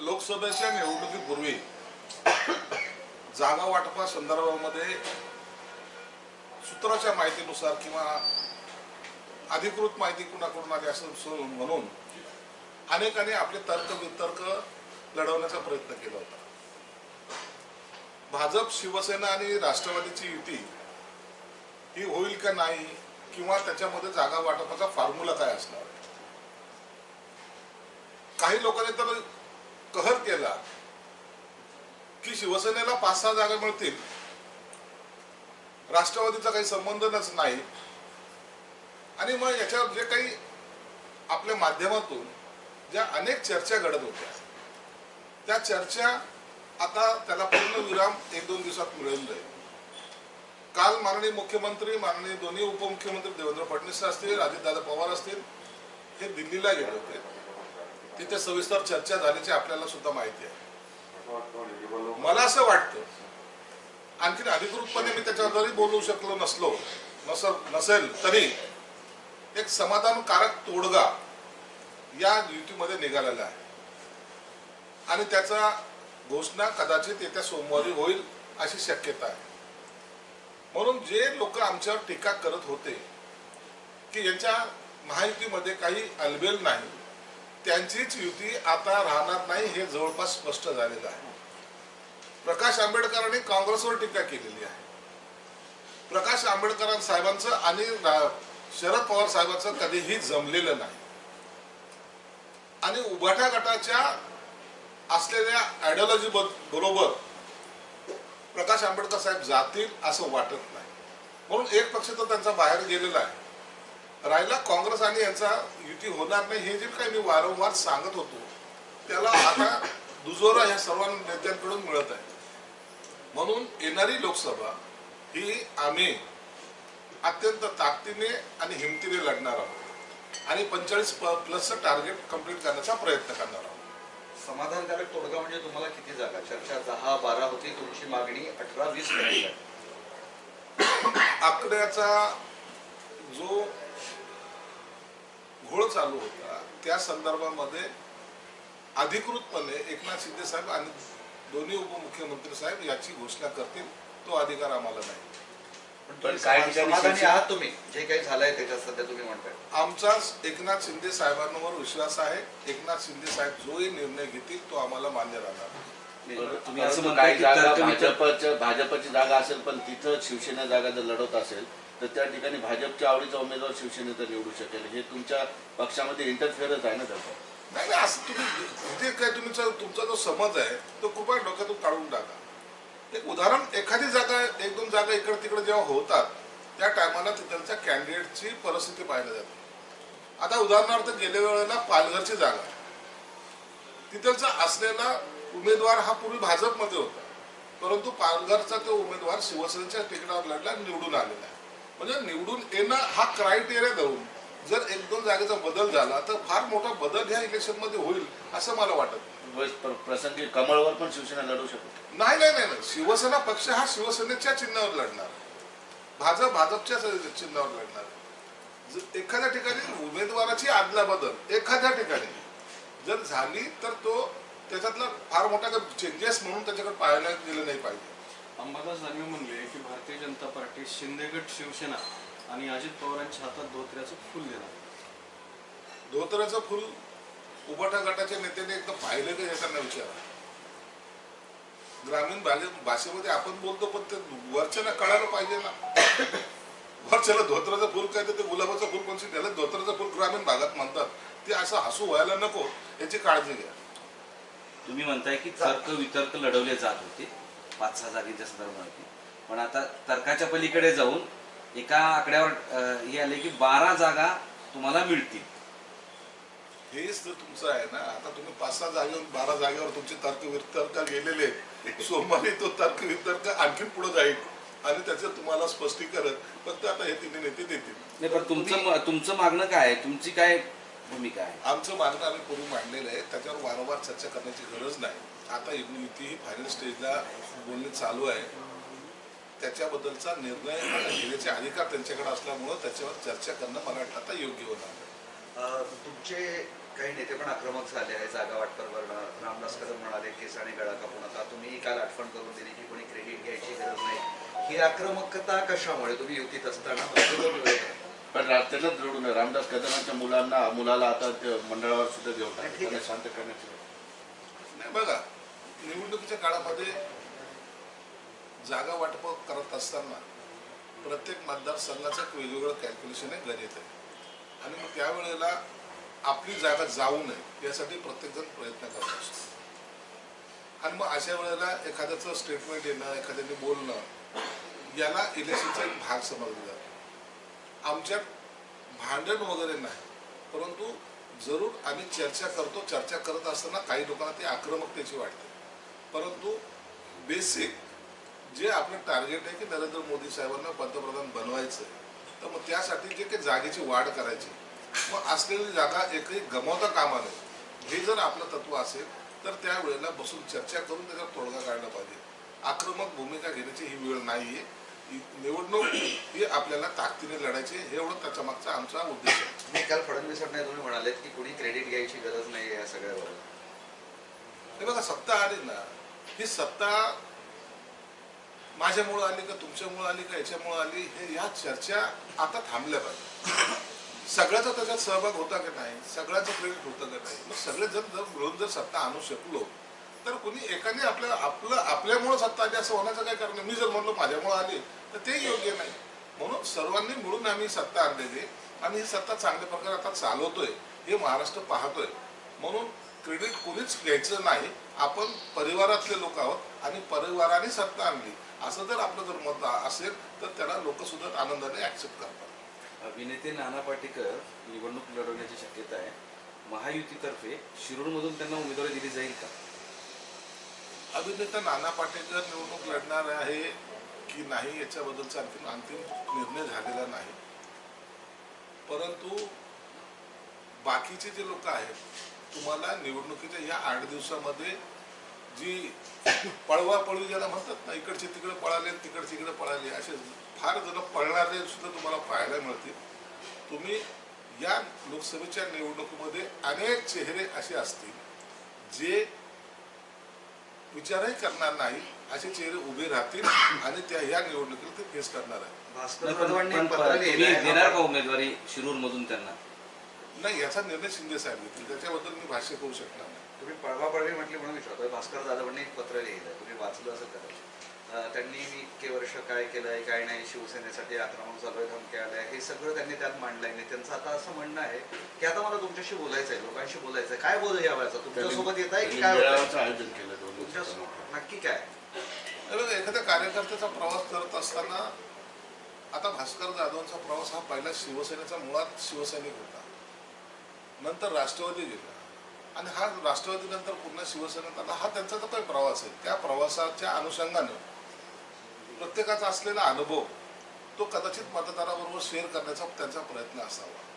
लोकसभेच्या निवडणुकीपूर्वी जागा वाटपा संदर्भामध्ये सूत्राच्या माहितीनुसार किंवा अधिकृत माहिती कुणाकडून आली असं म्हणून अनेकांनी आपले तर्क वितर्क लढवण्याचा प्रयत्न केला होता. भाजप शिवसेना आणि राष्ट्रवादीची युती ही होईल का नाही किंवा त्याच्यामध्ये जागा वाटपाचा फॉर्म्युला काय असणार? काही लोकांनी तर कहर केला की शिवसेनेला पाच सहा जागा मिळतील. राष्ट्रवादीचा काही संबंधच नाही. आणि मग याच्यावर जे काही आपल्या माध्यमातून ज्या अनेक चर्चा घडत होत्या त्या चर्चा आता त्याला पूर्ण विराम एक दोन दिवसात मिळून जाईल. काल माननीय मुख्यमंत्री माननीय दोन्ही उपमुख्यमंत्री देवेंद्र फडणवीस असतील अजितदादा पवार असतील हे दिल्लीला गेले होते. तिथे सविस्तर चर्चा झाल्याची आपल्याला सुद्धा माहिती आहे. मला असं वाटतं आणखीन अधिकृतपणे मी त्याच्यावर जरी बोलू शकलो नसलो नस नसेल तरी एक समाधानकारक तोडगा या युतीमध्ये निघालेला आहे. आणि त्याचा घोषणा कदाचित येत्या सोमवारी होईल अशी शक्यता आहे. म्हणून जे लोक आमच्यावर टीका करत होते की यांच्या महायुतीमध्ये काही अलबेल नाही त्यांचीच युती आता राहणार नाही हे जवळपास स्पष्ट झालेलं आहे. प्रकाश आंबेडकरांनी काँग्रेसवर टीका केलेली आहे. प्रकाश आंबेडकर साहेबांचं आणि शरद पवार साहेबांचं कधीही जमलेलं नाही. आणि उभाटा गटाच्या असलेल्या आयडिओलॉजी बरोबर प्रकाश आंबेडकर साहेब जातील असं वाटत नाही. म्हणून एक पक्ष तर त्यांचा बाहेर गेलेला आहे. राहिला काँग्रेस आणि यांचा युती होणार नाही हे जे काही मी वारंवार सांगत होतो त्याला आता दुजोरा ह्या सर्व नेत्यांकडून मिळत आहे. म्हणून येणारी लोकसभा ही आम्ही अत्यंत ताकदीने आणि हिमतीने लढणार आहोत आणि पंचेचाळीस प्लसचं टार्गेट कंप्लीट करण्याचा प्रयत्न करणार आहोत. समाधानकारक तोडगा म्हणजे तुम्हाला किती जागा? चर्चा दहा बारा होती तुमची मागणी अठरा वीस. आकड्याचा जो घोळ चालू होता. त्या संदर्भामध्ये अधिकृतपणे एकनाथ शिंदे साहेब आणि दोन्ही उपमुख्यमंत्री साहेब याची घोषणा करतील तो अधिकार आम्हाला नाही. पण पण तुम्ही ठिकाणी आहात जे काही झालंय त्याच्यात सध्या तुम्ही म्हणताय. आमचा एकनाथ शिंदे साहेबांवर विश्वास आहे. एकनाथ शिंदे साहेब जोही निर्णय घेतील तो आम्हाला मान्य राहणार तुम्ही असं परंतु म्हणताय काही की जागा तर्कवितर्क- भाजपच्या भाजपची जागा असेल पण तिथं शिवसेना जागा जर लढवत असेल तर त्या ठिकाणी भाजपच्या आवडीचा उमेदवार शिवसेनेचा निवडू शकेल. हे तुमच्या पक्षामध्ये इंटरफेअरच आहे ना त्याचा? नाही नाही असं तुम्ही जे काय तुमचा तुमचा जो समज आहे तो कृपया डोक्यातून काढून टाका. एक उदाहरण एखादी जागा एक दोन जागा इकडे तिकडे जेव्हा होतात त्या टायमाला तिथलच्या कॅन्डिडेटची परिस्थिती पाहिली जाते आता उदाहरणार्थ गेल्या वेळेला पालघरची जागा. तिथलचा असलेला उमेदवार हा पूर्वी भाजपमध्ये होता. परंतु पालघरचा तो उमेदवार शिवसेनेच्या तिकिटावर लढला निवडून आलेला आहे. म्हणजे निवडून येणं हा क्रायटेरिया धरून जर एक दोन जागेचा बदल झाला तर फार मोठा बदल ह्या इलेक्शनमध्ये होईल असं मला वाटत प्रसंगी कमळवर पण शिवसेना लढू शकते. नाही नाही नाही नाही. शिवसेना पक्ष हा शिवसेनेच्या चिन्हावर लढणार भाजप भाजपच्या चिन्हावर लढणार जर एखाद्या ठिकाणी उमेदवाराची आदला बदल एखाद्या ठिकाणी जर झाली तर तो त्याच्यातला फार मोठा चेंजेस म्हणून त्याच्याकडे पाहायला गेलं नाही पाहिजे. अंबादास दानवे म्हणले की भारतीय जनता पार्टी शिंदेगड शिवसेना आणि अजित पवारांच्या हातात धोत्र्याचं फुल देणार. धोत्राचं फुल उभाटा गटाच्या नेत्याने एकदा पाहिलं का याच्याना विचारा. ग्रामीण भाषेमध्ये आपण बोलतो पण ते वरच्याला कळायला पाहिजे ना. वरच्याला धोत्राचं फुल काय तर ते गुलाबाचं फुल कोणती? त्याला धोत्राचं फुल ग्रामीण भागात म्हणतात. ते असं हसू व्हायला नको याची काळजी घ्या. तुम्ही म्हणताय की तर्क वितर्क लढवले जात होते. पाच सहा जागेच्या संदर्भात पण आता तर्काच्या पलीकडे जाऊन एका आकड्यावर हे आले की बारा जागा तुम्हाला मिळतील. हेच तर तुमचं आहे ना. आता तुम्ही पाच सहा जागेवर बारा जागेवर तुमचे तर्क वितर्क गेलेले. सोमवारी तो तर्क वितर्क आणखीन पुढे जाईल. आणि त्याचं तुम्हाला स्पष्टीकरण. फक्त आता हे तिन्ही नेते देतील. नाही पण तुमचं तुमचं मागणं काय तुमची काय भूमिका आहे. आमचं मागणं आम्ही पूर्वी मांडलेलं आहे. त्याच्यावर वारंवार चर्चा करण्याची गरज नाही. आता युती ही फायनल स्टेजला बोलणे चालू आहे. त्याच्याबद्दलचा निर्णय घेण्याचे अधिकार त्यांच्याकडे असल्यामुळं त्याच्यावर चर्चा करणं मला वाटतं आता योग्य होणार तुमचे काही नेते पण आक्रमक झाले आहे जागा वाटपावर रामदास कदम माझे केस आणि गळा कापू नका. तुम्ही काल आठवण करून दिली की कोणी क्रेडिट घ्यायची गरज नाही. ही आक्रमकता कशामुळे? तुम्ही युतीत असताना. पण रात्रीलाच जोडून. रामदास कदमांच्या मुलांना मुलाला आता मंडळावर सुद्धा घेऊन शांत करण्याचं नाही बघा निवडणुकीच्या काळामध्ये जागा वाटप करत असताना प्रत्येक मतदारसंघाचं एक वेगवेगळं कॅल्क्युलेशन आहे गणित आहे आणि मग त्यावेळेला आपली जागा जाऊ नये यासाठी प्रत्येकजण प्रयत्न करत असतो. आणि मग अशा वेळेला एखाद्याचं स्टेटमेंट येणं एखाद्याने बोलणं याला इलेक्शनचा एक भाग समजला जातो. आमच्यात भांडण वगैरे नाही. परंतु जरूर आम्ही चर्चा करतो. चर्चा करत असताना काही लोकांना ती आक्रमकतेची वाटते. परंतु बेसिक जे आपलं टार्गेट आहे की नरेंद्र मोदी साहेबांना पंतप्रधान बनवायचं तर मग त्यासाठी जे काही जागेची वाढ करायची. मग असलेली जागा एकही गमावता कामा नये. हे जर आपलं तत्व असेल तर त्यावेळेला बसून चर्चा करून त्याच्यावर तोडगा काढला पाहिजे. आक्रमक भूमिका घेण्याची ही वेळ नाही आहे निवडणूक ही आपल्याला ताकदीने लढायची हे एवढं त्याच्या मागचा आमचा उद्देश आहे. मी काल फडणवीसांना तुम्ही म्हणालेत की कोणी क्रेडिट घ्यायची गरज नाही या सगळ्यावर. हे बघा सत्ता आली ना ही सत्ता माझ्यामुळं आली का तुमच्यामुळं आली का याच्यामुळं आली हे या चर्चा आता थांबल्या पाहिजे. सगळ्याचा त्याच्यात सहभाग होता की नाही सगळ्याचं क्रेडिट होतं का नाही मग सगळे जण जर मिळून जर सत्ता आणू शकलो तर कुणी एकाने आपल्या आपलं आपल्यामुळं सत्ता आली असं होण्याचं काय कारण मी जर म्हणलो माझ्यामुळं आली तर ते योग्य नाही. म्हणून सर्वांनी मिळून आम्ही सत्ता आणलेली आणि ही सत्ता चांगल्या प्रकारे आता चालवतोय हे महाराष्ट्र पाहतोय. म्हणून क्रेडिट कोणीच घ्यायचं नाही. आपण परिवारातले लोक आहोत आणि परिवाराने सत्ता आणली. असं जर आपलं जर मत असेल तर त्याला लोकसुद्धा आनंदाने ऍक्सेप्ट करतात. अभिनेते नाना पाटेकर निवडणूक लढवण्याची शक्यता आहे. महायुतीतर्फे शिरूरमधून त्यांना उमेदवारी दिली जाईल का? अभिनेता नाना पाटेकर निवडणूक लढणार आहे की नाही याच्याबद्दलचा अंतिम अंतिम निर्णय झालेला नाही. परंतु बाकीचे जे लोक आहेत तुम्हाला निवडणुकीच्या या आठ दिवसामध्ये जी पळवा पळवी ज्याला म्हणतात ना इकडचे तिकडे पळाले तिकडचे इकडे पळाले असे फार जण पळणारे सुद्धा तुम्हाला पाहायला मिळतील. तुम्ही या लोकसभेच्या निवडणुकीमध्ये अनेक चेहरे असे असतील जे विचारही करणार नाही. असे चेहरे उभे राहतील आणि त्या या निवडणुकीला ते फेस करणार आहे भास्कर नाही, पण- जाधवांनी पण पत्र तुम्ही लिहिलंय. देणार का उमेदवारी शिरूर मधून त्यांना? नाही याचा निर्णय शिंदे साहेब घेतील. त्याच्याबद्दल मी भाष्य करू शकणार नाही. तुम्ही पळवापळवी म्हटली म्हणून विचारतोय. भास्कर जाधवांनी एक पत्र लिहिलं तुम्ही वाचलं असेल कदाचित. अं, त्यांनी मी इतके वर्ष काय केलंय काय नाही शिवसेनेसाठी आक्रमण चालू आहे धमक्या आल्या. हे सगळं त्यांनी त्यात मांडलंय. आणि त्यांचं आता असं म्हणणं आहे की आता मला तुमच्याशी बोलायचं आहे लोकांशी बोलायचं आहे काय बोल यावायचं तुमच्यासोबत येत आहे की काय होतंय? मेळाव्याचं आयोजन केलं तुमच्या नक्की काय? एखाद्या कार्यकर्त्याचा प्रवास करत असताना आता भास्कर जाधवांचा प्रवास हा पहिला शिवसेनेचा मुळात शिवसैनिक होता. नंतर राष्ट्रवादी गेला. आणि हा राष्ट्रवादी नंतर पुन्हा शिवसेनेत आला. हा त्यांचा जो काही प्रवास आहे त्या प्रवासाच्या अनुषंगाने प्रत्येकाचा असलेला अनुभव तो कदाचित मतदाराबरोबर शेअर करण्याचा त्यांचा प्रयत्न असावा.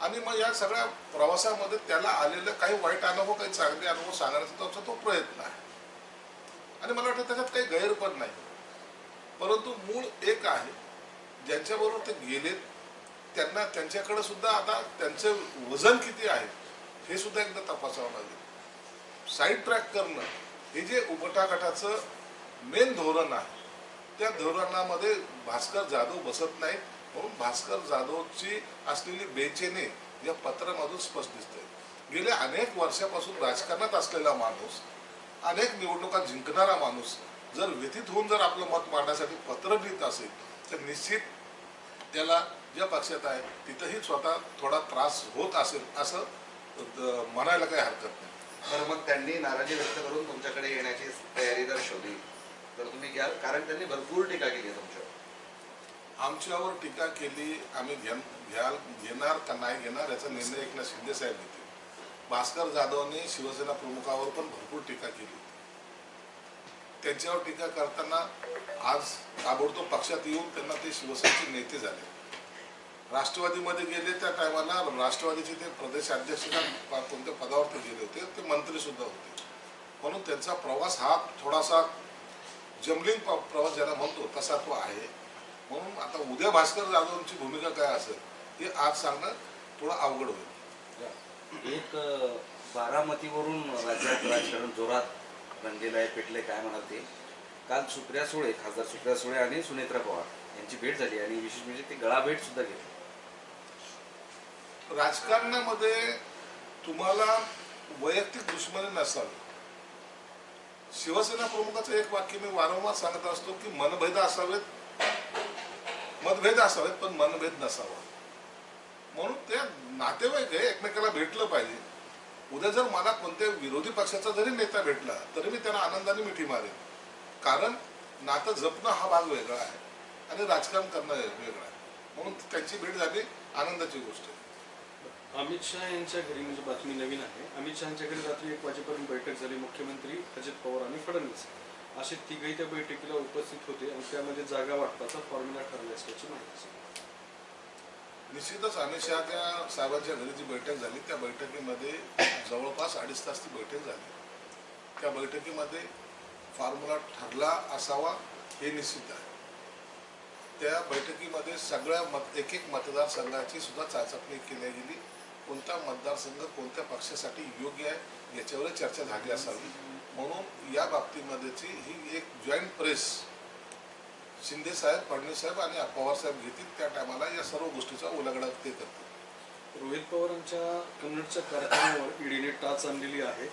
आणि मग या सगळ्या प्रवासामध्ये त्याला आलेले काही वाईट अनुभव काही चांगले अनुभव सांगण्याचा त्याचा तो प्रयत्न आहे. आणि मला वाटतं त्याच्यात काही गैर पण नाही. परंतु मूळ एक आहे ज्यांच्याबरोबर ते गेलेत त्यांना त्यांच्याकडे सुद्धा आता त्यांचं वजन किती आहे हे सुद्धा एकदा तपासावं लागेल. साईड ट्रॅक करणं हे जे उपटागटाचं मेन धोरण आहे त्या धोरणामध्ये भास्कर जाधव बसत नाहीत. म्हणून भास्कर जाधवची असलेली बेचेने या पत्रामधून स्पष्ट दिसते गेल्या अनेक वर्षापासून राजकारणात असलेला माणूस अनेक निवडणुका जिंकणारा माणूस जर व्यथित होऊन जर आपलं मत मांडण्यासाठी पत्र लिहित असेल तर निश्चित त्याला ज्या पक्षात आहे तिथंही स्वतः थोडा त्रास होत असेल असं म्हणायला काही हरकत नाही. तर मग त्यांनी नाराजी व्यक्त करून तुमच्याकडे येण्याची तयारी दर्शवली तर तुम्ही घ्याल कारण त्यांनी भरपूर टीका केली आहे तुमच्यावर. आमच्यावर टीका केली आम्ही घेणार का नाही घेणार याचा निर्णय एकनाथ शिंदे साहेब घेतील. भास्कर जाधवने शिवसेना प्रमुखावर पण भरपूर टीका केली. त्यांच्यावर टीका करताना आज ताबडतोब पक्षात येऊन त्यांना ते शिवसेनेचे नेते झाले. राष्ट्रवादीमध्ये गेले त्या टायमाला राष्ट्रवादीचे ते प्रदेशाध्यक्ष का कोणत्या पदावर ते गेले होते ते मंत्री सुद्धा होते. म्हणून त्यांचा प्रवास हा थोडासा जमलिंग प्रवास ज्याला म्हणतो तसा तो आहे. म्हणून आता उद्या भास्कर जाधवांची भूमिका काय असेल हे आज सांगणं थोडं अवघड होईल. एक बारामतीवरून राज्यात राजकारण जोरात रंगलेलं आहे पेटले काय म्हणाल ते. काल सुप्रिया सुळे खासदार सुप्रिया सुळे आणि सुनेत्रा पवार यांची भेट झाली आणि विशेष म्हणजे ते गळा भेट सुद्धा घेतली. राजकारणामध्ये तुम्हाला वैयक्तिक दुश्मनी नसावी. शिवसेना प्रमुखाचं एक वाक्य मी वारंवार सांगत असतो की मनभेद असावेत मतभेद असावेत पण मनभेद नसावा. म्हणून ते नातेवाईक आहे एकमेकाला भेटलं पाहिजे. उद्या जर मला कोणत्या विरोधी पक्षाचा जरी नेता भेटला तरी मी त्यांना आनंदाने मिठी मारेन. कारण नातं जपणं हा भाग वेगळा आहे आणि राजकारण करणं वेगळं आहे. म्हणून त्यांची भेट झाली आनंदाची गोष्ट आहे. अमित शहा यांच्या घरी म्हणजे बातमी नवीन आहे. अमित शहाच्या घरी रात्री एक वाजेपर्यंत बैठक झाली. मुख्यमंत्री अजित पवार आणि फडणवीस. असे तिघही त्या बैठकीला उपस्थित होते आणि त्यामध्ये जागा वाटपाचा फॉर्म्युला ठरला असल्याची माहिती निश्चितच अमित शहा त्या साहेबांच्या घरी जी बैठक झाली त्या बैठकीमध्ये जवळपास अडीच तास ती बैठक झाली. त्या बैठकीमध्ये फॉर्म्युला ठरला असावा हे निश्चित आहे. त्या बैठकीमध्ये सगळ्या मत एक एक मतदारसंघाची सुद्धा चाचपणी केली गेली. कोणता मतदारसंघ कोणत्या पक्षासाठी योग्य आहे याच्यावर चर्चा झाली असावी. म्हणून या बाबतीमध्येची ही एक जॉईंट प्रेस शिंदे साहेब फडणवीस साहेब आणि पवार साहेब घेतील त्या टायमाला या सर्व गोष्टीचा उलगडा ते करतील. रोहित पवारांच्या कन्नडच्या कारखान्यावर ईडीने टाच आणलेली आहे.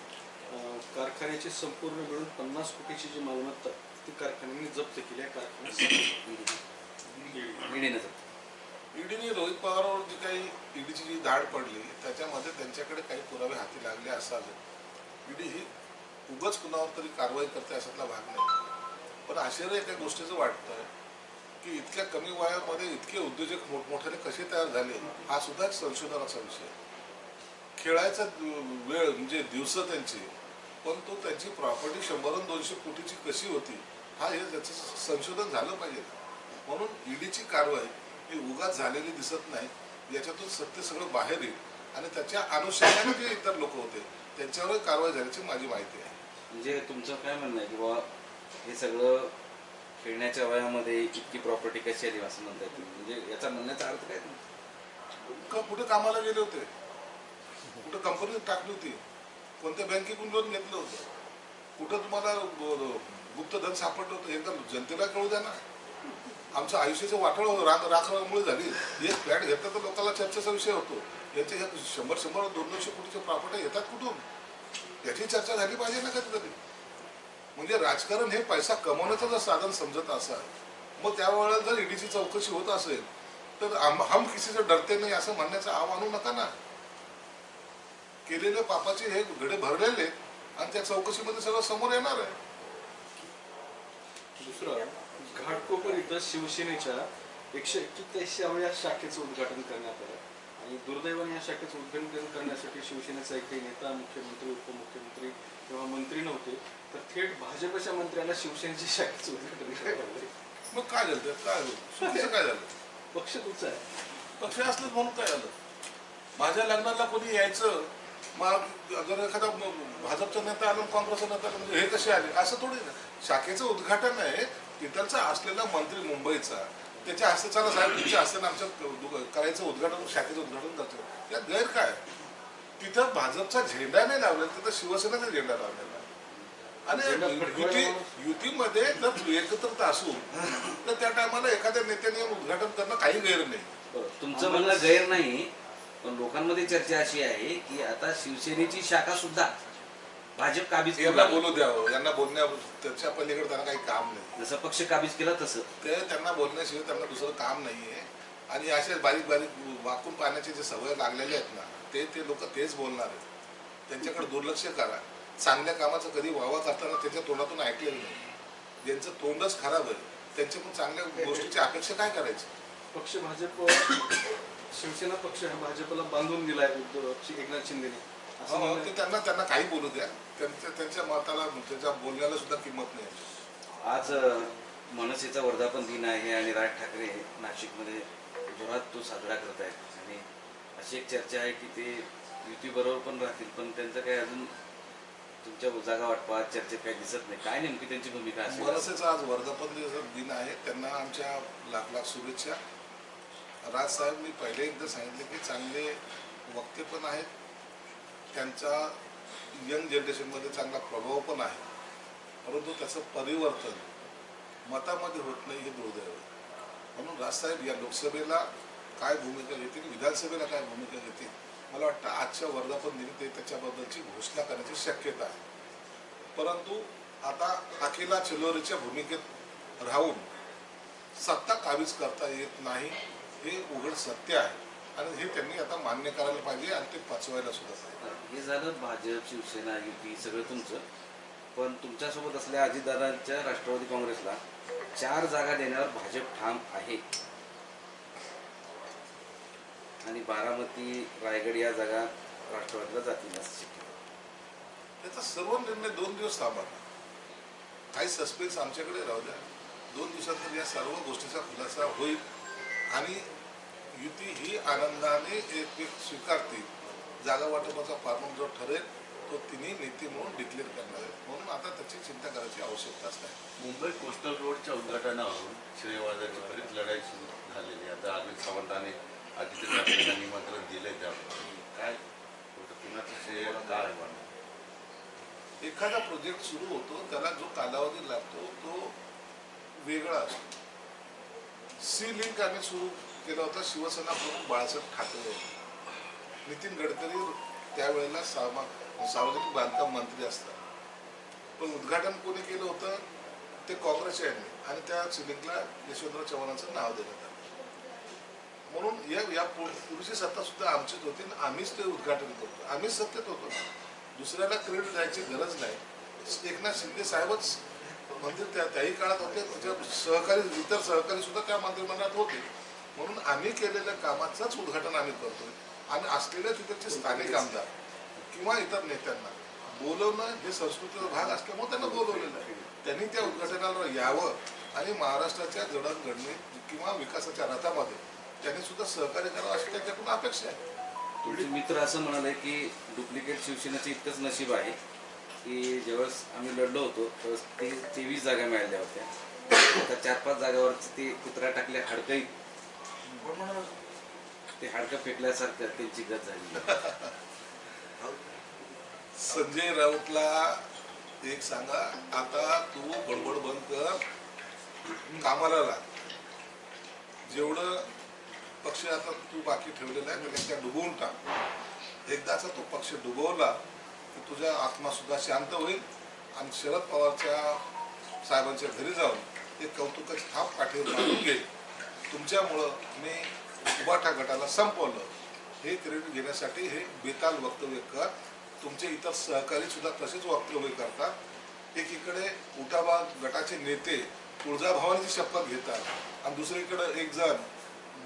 कारखान्याची संपूर्ण मिळून पन्नास कोटीची जी मालमत्ता ती कारखान्यांनी जप्त केली आहे. कारखान्यात ईडीनं ईडीने रोहित पवारवर जी काही ईडीची जी धाड पडली त्याच्यामध्ये त्यांच्याकडे काही पुरावे हाती लागले असावे ईडी ही उगाच कुणावर तरी कारवाई करते अशातला भाग नाही. पण आश्चर्य एका गोष्टीचं वाटतं की इतक्या कमी वयामध्ये इतके उद्योजक मोठमोठ्याने कसे तयार झाले हा सुद्धा एक संशोधनाचा विषय. खेळायचा वेळ म्हणजे दिवस त्यांची पण तो त्यांची प्रॉपर्टी शंभर दोनशे कोटीची कशी होती हा हे त्याचं संशोधन झालं पाहिजे. म्हणून ईडीची कारवाई ही उगाच झालेली दिसत नाही. याच्यातून सत्य सगळं बाहेर येईल. आणि त्याच्या अनुषंगाने जे इतर लोक होते त्यांच्यावर कारवाई झाल्याची माझी माहिती आहे. म्हणजे तुमचं काय म्हणणं आहे की बाबा हे सगळं खेळण्याच्या वयामध्ये इतकी प्रॉपर्टी कशी आली असं म्हणताय म्हणजे याचा म्हणण्याचा अर्थ काय का कुठे कामाला गेले होते? कुठं कंपनी टाकली होती? कोणत्या बँकेकडून लोन घेतलं होतं? कुठं तुम्हाला गुप्तधन सापडलं होतं? हे तर जनतेला कळू द्या ना. आमचं आयुष्याचं वाटळ राख राखण्यामुळे झाली. एक फ्लॅट घेतला तर लोकांना चर्चेचा विषय होतो. याचे शंभर शंभर दोन दोनशे कोटीच्या प्रॉपर्टी येतात कुठून? त्याची चर्चा झाली पाहिजे ना कधीतरी. म्हणजे राजकारण हे पैसा कमवण्याचं जर साधन समजत असाल मग त्यावेळेला जर ईडीची चौकशी होत असेल तर हम किसीचं डरते नाही असं म्हणण्याचं आव आणू नका ना. केलेले पापाचे हे घडे भरलेले आणि त्या चौकशीमध्ये सगळं समोर येणार आहे. दुसरं घाटकोपर इथं शिवसेनेच्या एकशे एक्केचाळीसाव्या शाखेचं उद्घाटन करण्यात आलं. आणि दुर्दैवाने या शाखेचं उद्घाटन करण्यासाठी शिवसेनेचा एकही नेता मुख्यमंत्री उपमुख्यमंत्री किंवा मंत्री नव्हते. तर थेट भाजपच्या मंत्र्याला शिवसेनेच्या शाखेचं उद्घाटन करावं लागलं. मग काय झालं? काय झालं? काय झालं? पक्ष तुमचा आहे. पक्ष असलं म्हणून काय झालं? माझ्या लग्नाला कोणी यायचं? जर एखादा भाजपचा नेता आला काँग्रेसचा नेता म्हणजे हे कसे आले? असं थोडी ना. शाखेचं उद्घाटन आहे. तिथलचा असलेला मंत्री मुंबईचा. त्याच्या हस्ते चला साहेब तुमच्या हस्ते आमच्या करायचं उद्घाटन शाखेचं उद्घाटन करतो यात गैर काय? तिथं भाजपचा झेंडा नाही लावलेला तिथं शिवसेनेचा झेंडा लावलेला आणि युती युतीमध्ये जर एकत्रित असू तर त्या टायमाला एखाद्या नेत्याने उद्घाटन करणं काही गैर नाही. तुमचं म्हणणं गैर नाही पण लोकांमध्ये चर्चा अशी आहे की आता शिवसेनेची शाखा सुद्धा भाजप काबीज यांना. बोलू द्यावं यांना बोलण्या त्याच्या पलीकडे त्यांना काही काम नाही. जसं पक्ष काबीज केला तसं. ते त्यांना बोलण्याशिवाय त्यांना दुसरं काम नाहीये. आणि असे बारीक बारीक वाकून पाहण्याचे जे सवय लागलेले आहेत ना ते ते लोक तेच बोलणार आहेत. त्यांच्याकडे दुर्लक्ष करा. चांगल्या कामाचं कधी वावा करताना त्याच्या तोंडातून ऐकलेलं नाही. ज्यांचं तोंडच खराब आहे त्यांच्याकडून चांगल्या गोष्टीची अपेक्षा काय करायची? पक्ष भाजप शिवसेना पक्ष हा भाजपला बांधून दिलाय उद्धव एकनाथ शिंदेने. असं हो, आहे. त्यांना त्यांना काही बोलू द्या. त्यांच्या त्यांच्या मताला त्यांच्या बोलण्याला सुद्धा किंमत नाही. आज मनसेचा वर्धापन दिन आहे आणि राज ठाकरे नाशिकमध्ये जोरात तो साजरा करत आहेत. आणि अशी एक चर्चा आहे की ते युतीबरोबर पण राहतील पण त्यांचं काही अजून तुमच्या जागा वाटपात चर्चेत काही दिसत नाही. काय नेमकी त्यांची भूमिका असेल? मनसेचा आज वर्धापन दिन आहे. त्यांना आमच्या लाख लाख शुभेच्छा. राज साहेब मी पहिले एकदा सांगितले की चांगले वक्ते पण आहेत. त्यांचा यंग जनरेशनमध्ये चांगला प्रभाव पण आहे. परंतु त्याचं परिवर्तन मतामध्ये होत नाही हे दुर्दैव म्हणून राजसाहेब या लोकसभेला काय भूमिका घेतील विधानसभेला काय भूमिका घेतील मला वाटतं आजच्या वर्धापन दिनी ते त्याच्याबद्दलची घोषणा करण्याची शक्यता आहे. परंतु आता अखिला चिलोरीच्या भूमिकेत राहून सत्ता काबीज करता येत नाही हे उघड सत्य आहे. आणि हे त्यांनी आता मान्य करायला पाहिजे आणि ते पचवायला सुद्धा पाहिजे. हे झालं भाजप शिवसेना युती सगळं तुमचं. पण तुमच्यासोबत असलेल्या अजितदादांच्या राष्ट्रवादी काँग्रेसला चार जागा देण्यावर भाजप ठाम आहे. आणि बारामती रायगड या जागा राष्ट्रवादीला जातील असं शक्य आहे. त्याचा सर्व निर्णय दोन दिवस थांबा काही सस्पेन्स आमच्याकडे राहू द्या. दोन दिवसात या सर्व गोष्टीचा खुलासा होईल. आणि युती ही आनंदाने एक एक स्वीकारते. जागा वाटपाचा फॉर्म जो ठरेल तो तिन्ही नेते म्हणून डिक्लेअर करणार आहेत. म्हणून आता त्याची चिंता करायची आवश्यकताच नाही. मुंबई कोस्टल रोडच्या उद्घाटनावरून श्रेयवादाची बरीच लढाई सुरू झालेली आहे. आता अरविंद सावंतांनी आदित्य ठाकरेंना निमंत्रण दिलंय त्या काय? होतं कुणाचं श्रेय काय? एखादा प्रोजेक्ट सुरू होतो त्याला जो कालावधी लागतो तो वेगळा असतो. सी लिंक आम्ही सुरू केला होता शिवसेना प्रमुख बाळासाहेब ठाकरे नितीन गडकरी त्यावेळेला सामा सार्वजनिक बांधकाम मंत्री असतात. पण उद्घाटन कोणी केलं होतं? ते काँग्रेस यांनी आणि त्या सिलिंगला यशवंतराव चव्हाणांचं नाव देण्यात आलं. म्हणून या या पूर्वीची सत्ता सुद्धा आमचीच होती आणि आम्हीच ते उद्घाटन करतो. आम्हीच सत्तेत होतो. दुसऱ्याला क्रेडिट द्यायची गरज नाही. एकनाथ शिंदे साहेबच मंदिर त्या त्याही काळात होते. त्याच्या सहकारी इतर सहकारी सुद्धा त्या मंत्रिमंडळात होते. म्हणून आम्ही केलेल्या कामाचंच उद्घाटन आम्ही करतोय. आणि असलेल्या तिकडचे स्थानिक आमदार किंवा इतर नेत्यांना बोलवणं हे संस्कृतीचा भाग असल्यामुळे त्यांना बोलवलेलं आहे. त्यांनी त्या उद्घाटनाला यावं आणि महाराष्ट्राच्या जडणघडणीत किंवा विकासाच्या रथामध्ये त्यांनी सुद्धा सहकार्य करावं अशी त्यांच्याकडून अपेक्षा आहे. तुमचे मित्र असं म्हणाले की डुप्लिकेट शिवसेनेचं इतकंच नशीब आहे की ज्यावेळेस आम्ही लढलो होतो त्यावेळेस ते तेवीस जागा मिळाल्या होत्या. आता चार पाच जागावर ते कुत्रा ते हाडकं फेकल्यासारखं त्यांची गत झाली. संजय राऊतला एक सांगा आता तू गडबड बंद कर कामाला लाग जेवढं पक्ष आता तू बाकी ठेवलेला आहे त्यांच्या डुबवून टाक. एकदाचा तो पक्ष डुबवला की तुझा आत्मा सुद्धा शांत होईल आणि शरद पवारच्या साहेबांच्या घरी जाऊन ते कौतुकाची थाप पाठीवर मारून घेईल तुमच्यामुळं मी उबाठा गटाला संपवलं. हे क्रेडिट घेण्यासाठी हे बेताल वक्तव्य कर. तुमचे इतर सहकारी सुद्धा तसेच वक्तव्य करतात. एकीकडे उठाबा गटाचे नेते तुळजाभावांची शपथ घेतात आणि दुसरीकडे एक जण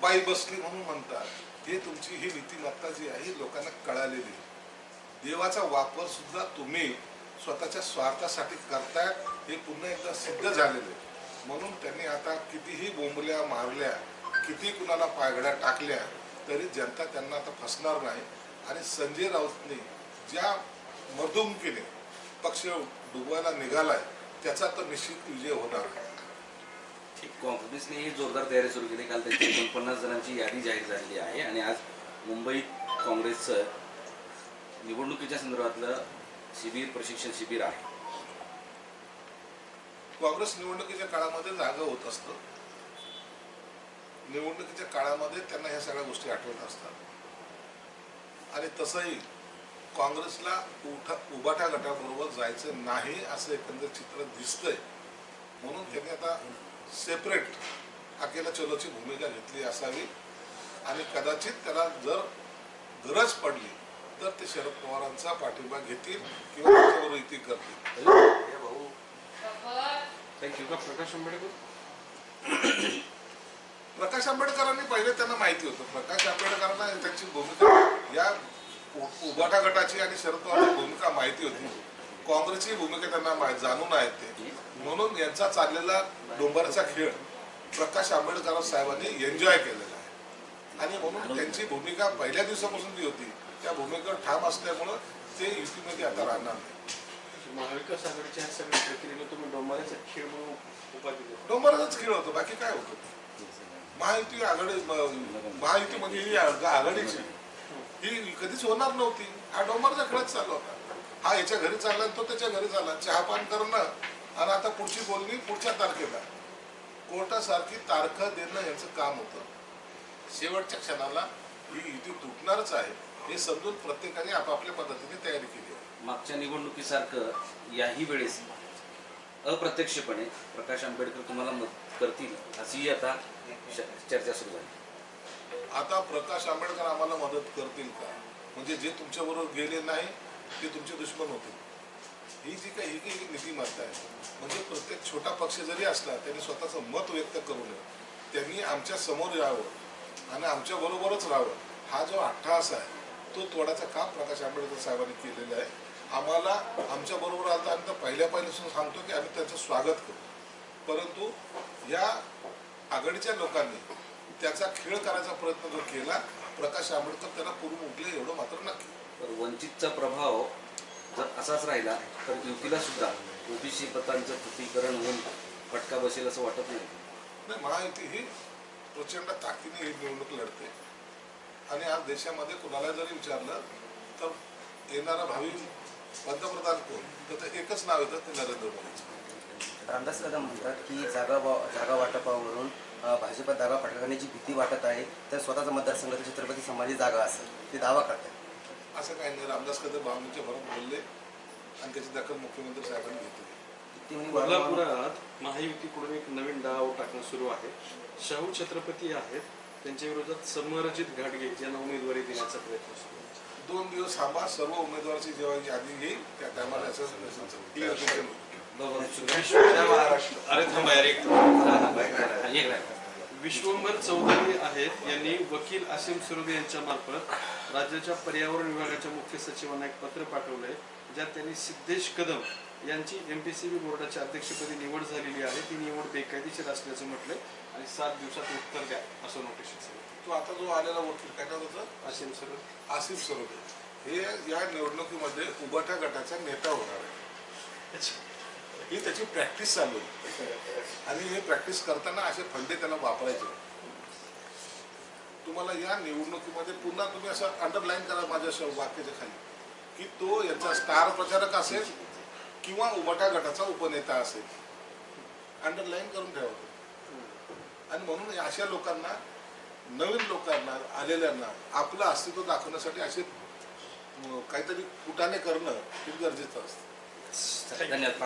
बाई बसली म्हणून म्हणतात. हे तुमची ही नीतिमत्ता जी आहे ही लोकांना कळालेली देवाचा वापर सुद्धा तुम्ही स्वतःच्या स्वार्थासाठी करताय हे पुन्हा एकदा सिद्ध झालेलं आहे. म्हणून त्यांनी आता कितीही बोंबल्या मारल्या किती कुणाला पायगड्या टाकल्या तरी जनता त्यांना आता फसणार नाही. आणि संजय राऊतने ज्या मधुमकीने पक्ष डुबवायला निघालाय त्याचा तर निश्चित विजय होणार. आहे काँग्रेसने ही जोरदार तयारी सुरू केली. काल त्यांची एकोणपन्नास जणांची यादी जाहीर झालेली आहे. आणि आज मुंबईत काँग्रेसचं निवडणुकीच्या संदर्भातलं शिबिर प्रशिक्षण शिबिर आहे. काँग्रेस निवडणुकीच्या काळामध्ये जागा होत असतं. निवडणुकीच्या काळामध्ये त्यांना ह्या सगळ्या गोष्टी आठवत असतात. आणि तसंही काँग्रेसला उठा उबाठा गटाबरोबर जायचं नाही असं एकंदर चित्र दिसतंय. म्हणून त्यांनी आता सेपरेट अकेला चलोची भूमिका घेतली असावी. आणि कदाचित त्याला जर गरज पडली तर ते शरद पवारांचा पाठिंबा घेतील किंवा त्याच्यावर युती करतील. का प्रकाश आंबेडकर प्रकाश आंबेडकरांनी पहिले त्यांना माहिती होतं. प्रकाश आंबेडकरांना त्यांची भूमिका या उभाटा गटाची आणि शरद पवारची भूमिका माहिती होती. काँग्रेसची भूमिका त्यांना जाणून आहेत ते. म्हणून यांचा चाललेला डोंबरचा खेळ प्रकाश आंबेडकर साहेबांनी एन्जॉय केलेला आहे. आणि म्हणून त्यांची भूमिका पहिल्या दिवसापासून जी होती त्या भूमिकेवर ठाम असल्यामुळं ते युतीमध्ये आता राहणार नाही. महाविकास आघाडीच्या ह्या सगळ्या प्रक्रियेला तुम्ही डोंबाऱ्याचा खेळ म्हणून डोंबराचाच खेळ होतो बाकी काय होतं? महायुती आघाडी महायुती म्हणजे ही आघाडीची. ही कधीच होणार नव्हती. हा डोंबरचा खेळच चालू होता. हा याच्या घरी चालला आणि तो त्याच्या घरी चालला चहापान करणं आणि आता पुढची बोलणी पुढच्या तारखेला. कोर्टासारखी तारखा देणं यांचं काम होतं. शेवटच्या क्षणाला ही युती तुटणारच आहे. हे समजून प्रत्येकाने आपापल्या पद्धतीने तयारी केली आहे. मागच्या निवडणुकीसारखं याही वेळेस अप्रत्यक्षपणे प्रकाश आंबेडकर तुम्हाला मदत करतील अशीही आता चर्चा सुरू झाली. आता प्रकाश आंबेडकर आम्हाला मदत करतील का? म्हणजे जे तुमच्याबरोबर गेले नाही ते तुमचे दुश्मन होते ही जी काही ही काही नीतिमत्ता आहे. म्हणजे प्रत्येक छोटा पक्ष जरी असला त्यांनी स्वतःचं मत व्यक्त करू नये. त्यांनी आमच्यासमोर यावं आणि आमच्या बरोबरच राहावं. हा जो अठ्ठास आहे तो तोडायचं काम प्रकाश आंबेडकर साहेबांनी केलेलं आहे. आम्हाला आमच्या बरोबर आता आम्ही तर पहिल्या पहिल्यापासून सांगतो की आम्ही त्याचं स्वागत करू परंतु या आघाडीच्या लोकांनी त्याचा खेळ करायचा प्रयत्न जो केला प्रकाश आंबेडकर त्यांना पूर्ण उठले एवढं मात्र नक्की. तर वंचितचा प्रभाव जर असाच राहिला तर युतीला सुद्धा ओबीसी पतांचं तुटीकरण होऊन फटका बसेल असं वाटत नाही. नाही महायुती ही प्रचंड ताकदीने ही निवडणूक लढते. आणि आज देशामध्ये कुणाला जरी विचारलं तर येणारा भावी पंतप्रधान कोण? तर ते एकच नाव येतं ते नरेंद्र मोदीचं रामदास दादा म्हणतात की जागा वा- जागा वाटपावरून भाजपात जागा पटकण्याची भीती वाटत आहे तर स्वतःचा मतदारसंघ तर छत्रपती संभाजी जागा असेल ते दावा करतात. असं काही नाही. रामदास कदम बाबूंच्या भरून बोलले आणि त्याची दखल मुख्यमंत्री साहेबांनी घेतली. ते म्हणे वारंवार- कोल्हापुरात महायुतीकडून एक नवीन डाव टाकणं सुरू आहे. शाहू छत्रपती आहेत त्यांच्या विरोधात समरजित घाटगे यांना उमेदवारी देण्याचा प्रयत्न सुरू आहे. दोन दिवस थांबा सर्व उमेदवाराची जेव्हा यादी येईल त्या टायमाला अरे थांबा यार एक हा. विश्वंभर चौधरी आहेत यांनी वकील आसिम सुरगे यांच्या मार्फत राज्याच्या पर्यावरण विभागाच्या मुख्य सचिवांना एक पत्र पाठवलंय ज्यात त्यांनी सिद्धेश कदम यांची एमपीसीबी बोर्डाच्या अध्यक्षपदी निवड झालेली आहे. ती निवड बेकायदेशीर असल्याचं म्हटलंय आणि सात दिवसात उत्तर द्या असं नोटीस तो आता जो आलेला वकील काय नाव होतं आसिम सुरगे आसिफ सरोदे. हे या निवडणुकीमध्ये उबाटा गटाचा नेता होणार आहे. ही त्याची प्रॅक्टिस चालू आहे. आणि हे प्रॅक्टिस करताना असे फंडे त्याला वापरायचे. तुम्हाला या निवडणुकीमध्ये पुन्हा तुम्ही असं अंडरलाईन करा माझ्या वाक्याच्या खाली. की तो याचा स्टार प्रचारक असेल किंवा उमटा गटाचा उपनेता असेल. अंडरलाईन करून ठेवा. आणि म्हणून अशा लोकांना नवीन लोकांना आलेल्यांना आपलं अस्तित्व दाखवण्यासाठी असे काहीतरी कुटाने करणं खूप गरजेचं असतं. धन्यवाद